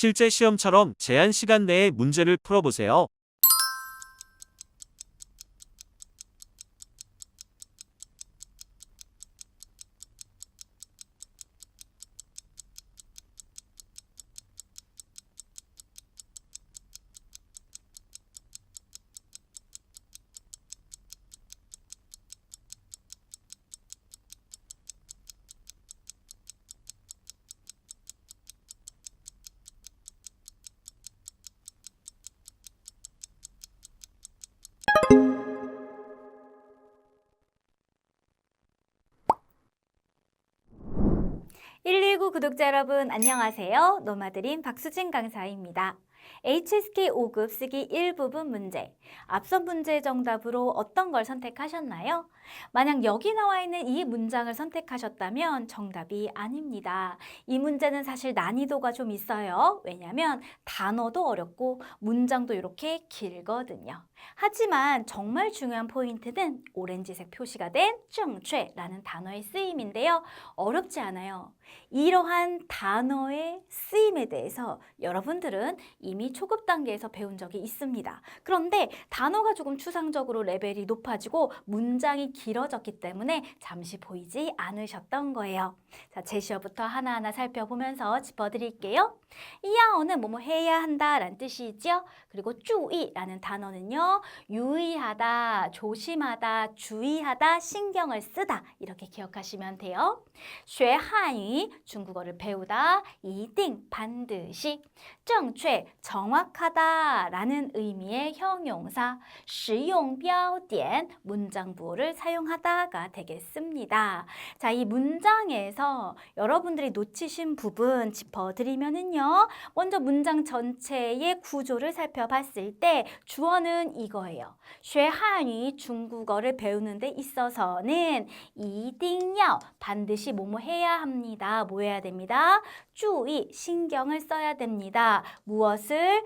실제 시험처럼 제한 시간 내에 문제를 풀어보세요. (119) 구독자 여러분 안녕하세요. 노마드린 박수진 강사입니다. HSK 5급 쓰기 1부분 문제. 앞선 문제의 정답으로 어떤 걸 선택하셨나요? 만약 여기 나와 있는 이 문장을 선택하셨다면 정답이 아닙니다. 이 문제는 사실 난이도가 좀 있어요. 왜냐하면 단어도 어렵고 문장도 이렇게 길거든요. 하지만 정말 중요한 포인트는 오렌지색 표시가 된正确라는 단어의 쓰임인데요. 어렵지 않아요. 이러한 단어의 쓰임에 대해서 여러분들은 이미 초급 단계에서 배운 적이 있습니다. 그런데 단어가 조금 추상적으로 레벨이 높아지고 문장이 길어졌기 때문에 잠시 보이지 않으셨던 거예요. 자, 제시어부터 하나하나 살펴보면서 짚어드릴게요. 이야어는 뭐뭐 해야 한다 라는 뜻이죠. 그리고 주의라는 단어는요. 유의하다, 조심하다, 주의하다, 신경을 쓰다 이렇게 기억하시면 돼요. 学汉语 중국어를 배우다, 一定 반드시, 正确 정확하다라는 의미의 형용사, 实用标点 문장 부호를 사용하다가 되겠습니다. 자, 이 문장에서 여러분들이 놓치신 부분 짚어드리면은요. 먼저 문장 전체의 구조를 살펴봤을 때 주어는 이거예요. 学汉语 중국어를 배우는 데 있어서는 一定要 반드시 뭐뭐 해야 합니다. 뭐 해야 됩니다? 注意 신경을 써야 됩니다. 무엇을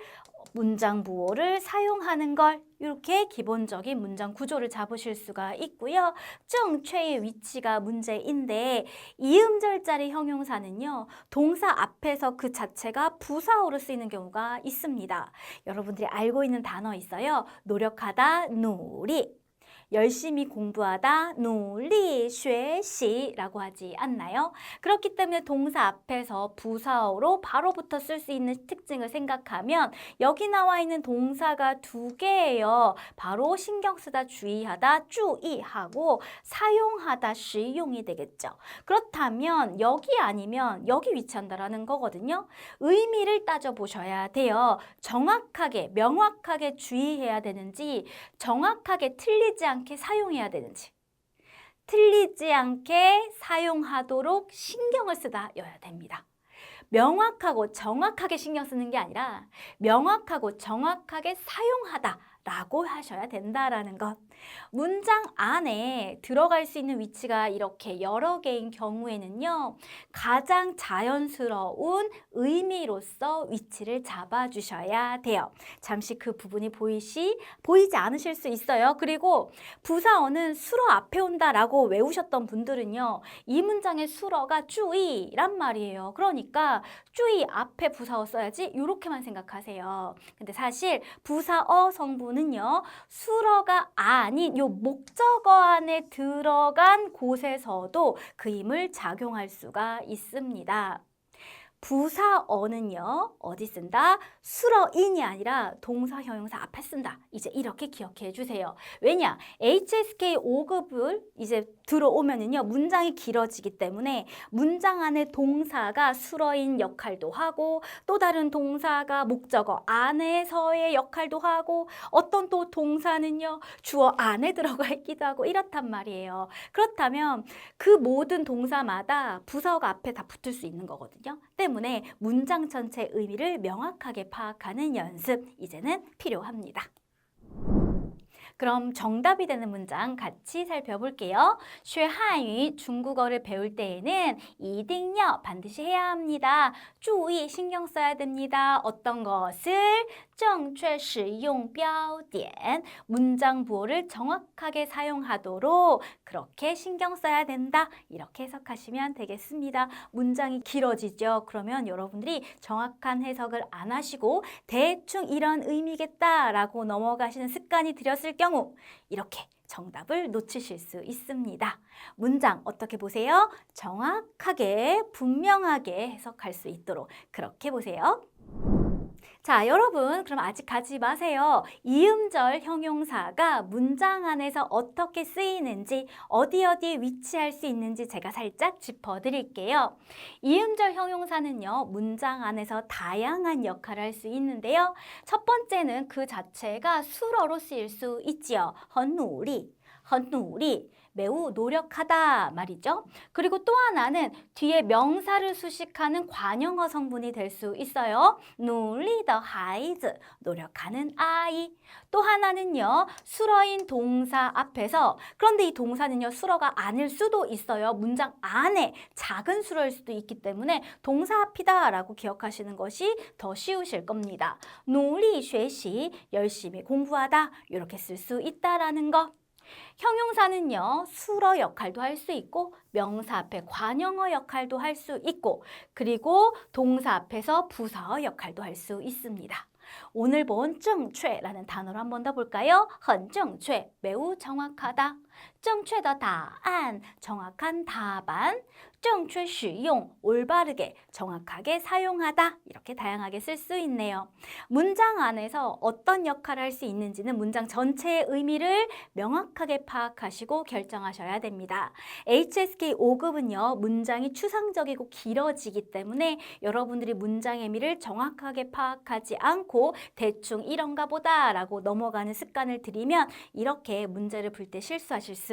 문장 부호를 사용하는 걸 이렇게 기본적인 문장 구조를 잡으실 수가 있고요. 정최의 위치가 문제인데 이음절자리 형용사는요. 동사 앞에서 그 자체가 부사어로 쓰이는 경우가 있습니다. 여러분들이 알고 있는 단어 있어요. 노력하다, 노리. 열심히 공부하다, 노리, 쉐시라고 하지 않나요? 그렇기 때문에 동사 앞에서 부사어로 바로 부터 쓸 수 있는 특징을 생각하면 여기 나와 있는 동사가 두 개예요. 바로 신경 쓰다, 주의하다, 주의하고 사용하다, 시용이 되겠죠. 그렇다면 여기 아니면 여기 위치한다라는 거거든요. 의미를 따져보셔야 돼요. 정확하게, 명확하게 주의해야 되는지 정확하게 틀리지 않게 사용해야 되는지 틀리지 않게 사용하도록 신경을 쓰다여야 됩니다. 명확하고 정확하게 신경 쓰는 게 아니라 명확하고 정확하게 사용하다 라고 하셔야 된다라는 것. 문장 안에 들어갈 수 있는 위치가 이렇게 여러 개인 경우에는요, 가장 자연스러운 의미로서 위치를 잡아주셔야 돼요. 잠시 그 부분이 보이시, 보이지 않으실 수 있어요. 그리고 부사어는 수러 앞에 온다라고 외우셨던 분들은요, 이 문장의 수러가 주의란 말이에요. 그러니까 주의 앞에 부사어 써야지 이렇게만 생각하세요. 근데 사실 부사어 성분은요, 수러가 아닌 요 목적어 안에 들어간 곳에서도 그 힘을 작용할 수가 있습니다. 부사어는요, 어디 쓴다? 수러인이 아니라 동사 형용사 앞에 쓴다. 이제 이렇게 기억해 주세요. 왜냐? HSK 5급을 이제 들어오면은요, 문장이 길어지기 때문에 문장 안에 동사가 수러인 역할도 하고 또 다른 동사가 목적어 안에서의 역할도 하고 어떤 또 동사는요, 주어 안에 들어가 있기도 하고 이렇단 말이에요. 그렇다면 그 모든 동사마다 부사어가 앞에 다 붙을 수 있는 거거든요. 때문에 때문에 문장 전체 의미를 명확하게 파악하는 연습 이제는 필요합니다. 그럼 정답이 되는 문장 같이 살펴볼게요. 쉐하유 중국어를 배울 때에는 이딩녀 반드시 해야 합니다. 注意 신경 써야 됩니다. 어떤 것을 正确使用标点 문장 부호를 정확하게 사용하도록 그렇게 신경 써야 된다. 이렇게 해석하시면 되겠습니다. 문장이 길어지죠. 그러면 여러분들이 정확한 해석을 안 하시고 대충 이런 의미겠다라고 넘어가시는 습관이 들였을 경우 이렇게 정답을 놓치실 수 있습니다. 문장 어떻게 보세요? 정확하게 분명하게 해석할 수 있도록 그렇게 보세요. 자, 여러분 그럼 아직 가지 마세요. 이음절 형용사가 문장 안에서 어떻게 쓰이는지 어디 어디에 위치할 수 있는지 제가 살짝 짚어드릴게요. 이음절 형용사는요. 문장 안에서 다양한 역할을 할 수 있는데요. 첫 번째는 그 자체가 수로로 쓰일 수 있지요. 헌우리, 헌우리. 매우 노력하다 말이죠. 그리고 또 하나는 뒤에 명사를 수식하는 관용어 성분이 될 수 있어요. 놀리더 하이즈 노력하는 아이. 또 하나는요. 수러인 동사 앞에서 그런데 이 동사는요. 수러가 아닐 수도 있어요. 문장 안에 작은 수러일 수도 있기 때문에 동사 앞이다라고 기억하시는 것이 더 쉬우실 겁니다. 놀이 쉐시 열심히 공부하다 이렇게 쓸 수 있다라는 것. 형용사는요, 수러 역할도 할 수 있고, 명사 앞에 관형어 역할도 할 수 있고, 그리고 동사 앞에서 부사어 역할도 할 수 있습니다. 오늘 본 증최라는 단어를 한 번 더 볼까요? 헌증최, 매우 정확하다. 正确的答案, 정확한 답안. 正确使用, 올바르게, 정확하게 사용하다. 이렇게 다양하게 쓸 수 있네요. 문장 안에서 어떤 역할을 할 수 있는지는 문장 전체의 의미를 명확하게 파악하시고 결정하셔야 됩니다. HSK 5급은요, 문장이 추상적이고 길어지기 때문에 여러분들이 문장의 의미를 정확하게 파악하지 않고 대충 이런가 보다 라고 넘어가는 습관을 들이면 이렇게 문제를 풀 때 실수하실